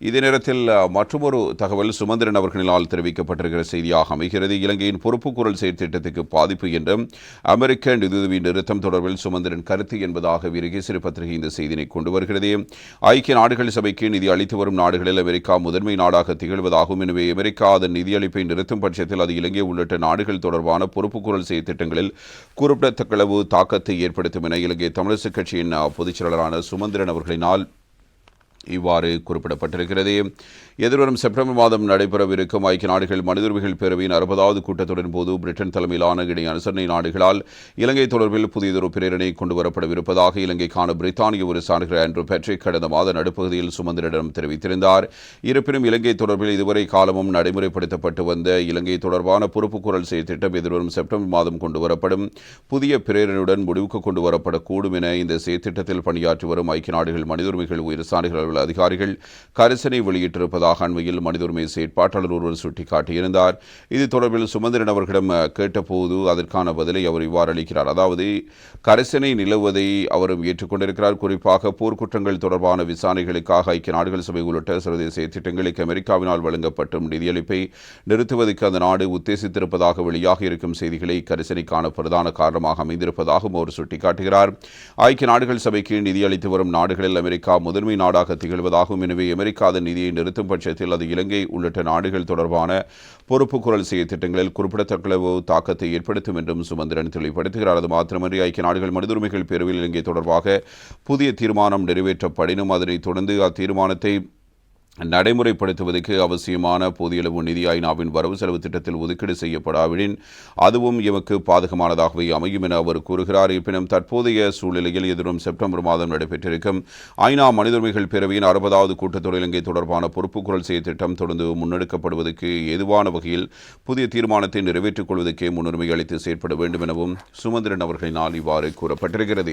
இதே நேரத்தில் மற்றொரு தகவல் சுமந்திரன் அவர்களினால் தெரிவிக்கப்பட்டிருக்கிற செய்தியாக அமைகிறது. இலங்கையின் பொறுப்புக்குரல் செயற்திட்டத்துக்கு பாதிப்பு என்றும் அமெரிக்க நிதியுதவி நிறுத்தம் தொடர்பில் சுமந்திரன் கருத்து என்பதாக வீரகேசரி பத்திரிகை இந்த செய்தியினை கொண்டு வருகிறது. ஐக்கிய நாடுகள் சபைக்கு நிதி அளித்து வரும் நாடுகளில் அமெரிக்கா முதன்மை நாடாக திகழ்வதாகவும் எனவே அமெரிக்கா அதன் நிதியளிப்பை நிறுத்தும் பட்சத்தில் அது இலங்கை உள்ளிட்ட நாடுகள் தொடர்பான பொறுப்புக்குரல் செயற்திட்டங்களில் குறிப்பிடத்தக்களவு தாக்கத்தை ஏற்படுத்தும் என இலங்கை தமிழரசுக் கட்சியின் பொதுச் செயலாளரான சுமந்திரன் அவர்களினால் இவ்வாறு குறிப்பிடப்பட்டிருக்கிறது. எதிர்வரும் செப்டம்பர் மாதம் நடைபெறவிருக்கும் ஐக்கிய நாடுகள் மனித உரிமைகள் பேரவையின் அறுபதாவது கூட்டத்தொடரின் போது பிரிட்டன் தலைமையிலான இணை அனுசரணை நாடுகளால் இலங்கை தொடர்பில் புதியதொரு பிரேரணை கொண்டு வரப்படவிருப்பதாக இலங்கைக்கான பிரித்தானிய ஒரு சாணுகிற ஆண்ட்ரூ பேட்ரிக் கடந்த மாத நடுப்பகுதியில் சுமந்திரிடம் தெரிவித்திருந்தார். இருப்பினும் இலங்கை தொடர்பில் இதுவரை காலமும் நடைமுறைப்படுத்தப்பட்டு வந்த இலங்கை தொடர்பான பொறுப்புக்குரல் செயற்திட்டம் எதிர்வரும் செப்டம்பர் மாதம் கொண்டு வரப்படும் புதிய பிரேரணையுடன் முடிவுக்கு கொண்டு வரப்படக்கூடும் என இந்த செயற்திட்டத்தில் பணியாற்றி வரும் ஐக்கிய நாடுகள் மனித உரிமைகள் உயர் சான்றிதழ் அதிகாரிகள் கரிசனை வெளியிட்டிருப்பதாக அண்மையில் மனித உரிமை செயற்பாட்டாளர் ஒருவர் சுட்டிக்காட்டியிருந்தார். இது தொடர்பில் சுமந்திரன் அவர்களிடம் கேட்டபோது அதற்கான பதிலை அவர் இவ்வாறு அளிக்கிறார். அதாவது கரிசனை நிலவுவதை அவரும் ஏற்றுக்கொண்டிருக்கிறார். குறிப்பாக போர்க்குற்றங்கள் தொடர்பான விசாரணைகளுக்காக ஐக்கிய நாடுகள் சபை உள்ளிட்ட சர்வதேச திட்டங்களுக்கு அமெரிக்காவினால் வழங்கப்படும் நிதியளிப்பை நிறுத்துவதற்கு அந்த நாடு உத்தேசித்திருப்பதாக வெளியாக இருக்கும் செய்திகளை கரிசனைக்கான பிரதான காரணமாக அமைந்திருப்பதாகவும் அவர் சுட்டிக்காட்டுகிறார். ஐக்கிய நாடுகள் சபைக்கு நிதியளித்து வரும் நாடுகளில் அமெரிக்கா முதன்மை நாடாக திகழ்வதாகும் எனவே அமெரிக்கா அதன் நிதியை நிறுத்தும் பட்சத்தில் அது இலங்கை உள்ளிட்ட நாடுகள் தொடர்பான பொறுப்பு குரல் செய்ய திட்டங்களில் குறிப்பிடத்தக்க தாக்கத்தை ஏற்படுத்தும் என்றும் சுமந்திரன் தெளிவுபடுத்துகிறார். அது மாத்திரமன்றி ஐக்கிய நாடுகள் மனித உரிமைகள் பேரவையில் இலங்கை தொடர்பாக புதிய தீர்மானம் நிறைவேற்றப்படினும் அதனைத் தொடர்ந்து அத்தீர்மானத்தை நடைமுறைப்படுத்துவதற்கு அவசியமான போதியளவு நிதி ஐநாவின் வரவு செலவு திட்டத்தில் ஒதுக்கீடு செய்யப்படாவிடின் அதுவும் எமக்கு பாதகமானதாகவே அமையும் என அவர் கூறுகிறார். இருப்பினும் தற்போதைய சூழ்நிலையில் எதிரும் செப்டம்பர் மாதம் நடைபெற்றிருக்கும் ஐநா மனித உரிமைகள் பேரவையின் அறுபதாவது கூட்டத்தொடர் இலங்கை தொடர்பான பொறுப்புக்குரல் செய்ய திட்டம் தொடர்ந்து முன்னெடுக்கப்படுவதற்கு ஏதுவான வகையில் புதிய தீர்மானத்தை நிறைவேற்றிக் கொள்வதற்கே முன்னுரிமை அளித்து செயற்பட வேண்டும் எனவும் சுமந்திரன் அவர்களினால் இவ்வாறு கூறப்பட்டிருக்கிறது.